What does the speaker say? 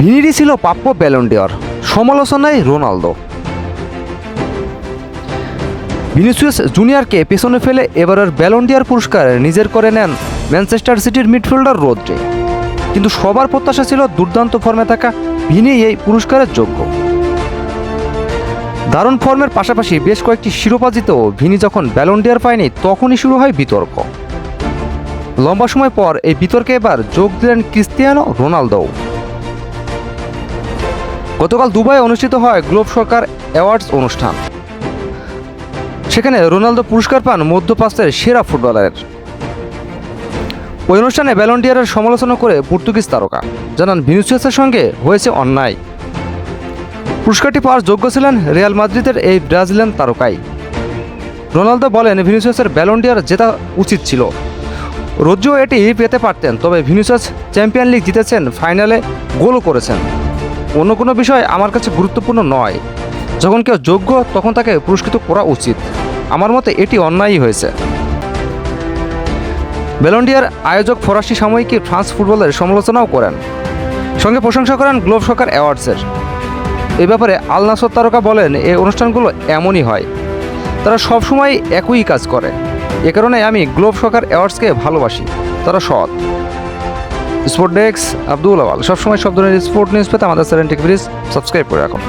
ভিনিরই ছিল প্রাপ্য ব্যালন্ডিয়র সমালোচনায় রোনালদো। ভিনিসিয়াস জুনিয়রকে পেছনে ফেলে এবারের ব্যালন্ডিয়ার পুরস্কার নিজের করে নেন ম্যানচেস্টার সিটির মিডফিল্ডার রোদ্রে। কিন্তু সবার প্রত্যাশা ছিল দুর্দান্ত ফর্মে থাকা ভিনি এই পুরস্কারের যোগ্য। দারুণ ফর্মের পাশাপাশি বেশ কয়েকটি শিরোপা জিতেও ভিনি যখন ব্যালন্ডিয়ার পায়নি, তখনই শুরু হয় বিতর্ক। লম্বা সময় পর এই বিতর্কে এবার যোগ দিলেন ক্রিস্তিয়ানো রোনালদো গতকাল দুবাই অনুষ্ঠিত হয় গ্লোব সরকার অ্যাওয়ার্ডস অনুষ্ঠান। সেখানে রোনালদো পুরস্কার পান মধ্যপ্রাচ্যের সেরা ফুটবলারের। ওই অনুষ্ঠানে ব্যালন্ডিয়ারের সমালোচনা করে পর্তুগিজ তারকা। জানান, ভিনিসিয়াসের সঙ্গে হয়েছে অন্যায়। পুরস্কারটি পাওয়ার যোগ্য ছিলেন রিয়াল মাদ্রিদের এই ব্রাজিলিয়ান তারকাই। রোনালদো বলেন, ভিনিসিয়াসের ব্যালন্ডিয়ার জেতা উচিত ছিল। রোজ্জো এটি পেতে পারতেন, তবে ভিনিসিয়াস চ্যাম্পিয়ন লিগ জিতেছেন, ফাইনালে গোলও করেছেন। অন্য কোনো বিষয় আমার কাছে গুরুত্বপূর্ণ নয়। যখন কেউ যোগ্য, তখন তাকে পুরস্কৃত করা উচিত। আমার মতে এটি অন্যায়ই হয়েছে। বেলন্ডিয়ার আয়োজক ফরাসি সাময়িকী ফ্রান্স ফুটবলের সমালোচনাও করেন। সঙ্গে প্রশংসা করেন গ্লোব সকার অ্যাওয়ার্ডসের। এ ব্যাপারে আল নাসর তারকা বলেন এই অনুষ্ঠানগুলো এমনই হয়। তারা সবসময় একই কাজ করে। এ কারণে আমি গ্লোব সকার অ্যাওয়ার্ডসকে ভালোবাসি। তারা সৎ। স্পোর্ট ডেস্ক আব্দুল আওয়াল সবসময় সব ধরনের স্পোর্ট নিউজ পেতে আমাদের চ্যানেলটিকে প্লিজ সাবস্ক্রাইব করে রাখুন।